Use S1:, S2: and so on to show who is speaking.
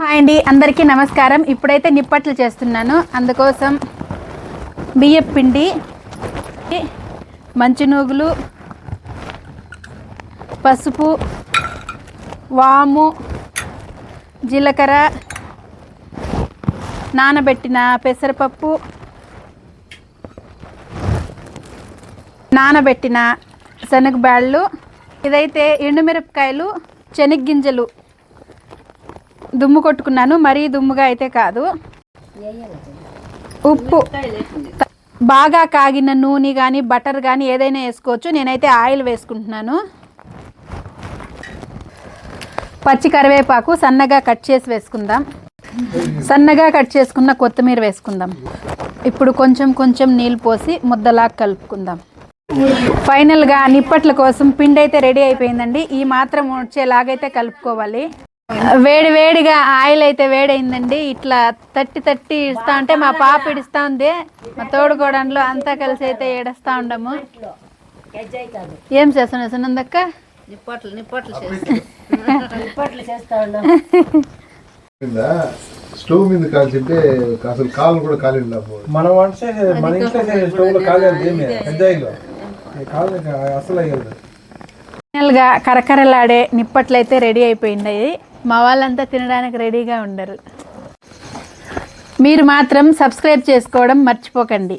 S1: Hi అండి అందరికీ నమస్కారం. ఇప్పుడైతే నిప్పట్లు చేస్తున్నాను. అందుకోసం బియ్యం పిండి మంచినూగులు పసుపు వాము జీలకర్ర నానబెట్టిన పెసరపప్పు నానబెట్టిన శనగబ్యాళ్ళు ఇదైతే ఎండుమిరపకాయలు శనగ్గింజలు. దుమ్ము కొట్టుకున్నాను మరీ దుమ్ముగా అయితే కాదు. ఉప్పు బాగా కాగిన నూనె కానీ బటర్ కానీ ఏదైనా వేసుకోవచ్చు. నేనైతే ఆయిల్ వేసుకుంటున్నాను. పచ్చి కరివేపాకు సన్నగా కట్ చేసి వేసుకుందాం. సన్నగా కట్ చేసుకున్న కొత్తిమీర వేసుకుందాం. ఇప్పుడు కొంచెం కొంచెం నీళ్ళు పోసి ముద్దలా కలుపుకుందాం. ఫైనల్గా నిప్పట్ల కోసం పిండి అయితే రెడీ అయిపోయిందండి. ఈ మాత్రం వచ్చేలాగైతే కలుపుకోవాలి. వేడి వేడిగా ఆయిల్ అయితే వేడైందండి. ఇట్లా తట్టి తట్టి ఇస్తా అంటే మా పాప ఇడుస్తా ఉంది. మా తోడుకోవడంలో అంతా కలిసి అయితే ఏడుస్తా ఉండము. ఏం చేస్తున్నావు సునందక్క?
S2: నిప్పట్లు నిప్పట్లు చేస్తాం. నిప్పట్లు. చేస్తా ఉన్నాం
S3: స్టవ్ మీద కాల్చింటే అసలు కాలు కూడా కాలి
S4: మనం వంట మన ఇంట్లో స్టవ్లో కాలేదు ఏమి? పెద్ద అసలు అయ్యేది
S1: ఫైనల్గా కరకరలాడే నిప్పట్లు అయితే రెడీ అయిపోయింది. మా వాళ్ళంతా తినడానికి రెడీగా ఉండరు. మీరు మాత్రం సబ్స్క్రైబ్ చేసుకోవడం మర్చిపోకండి.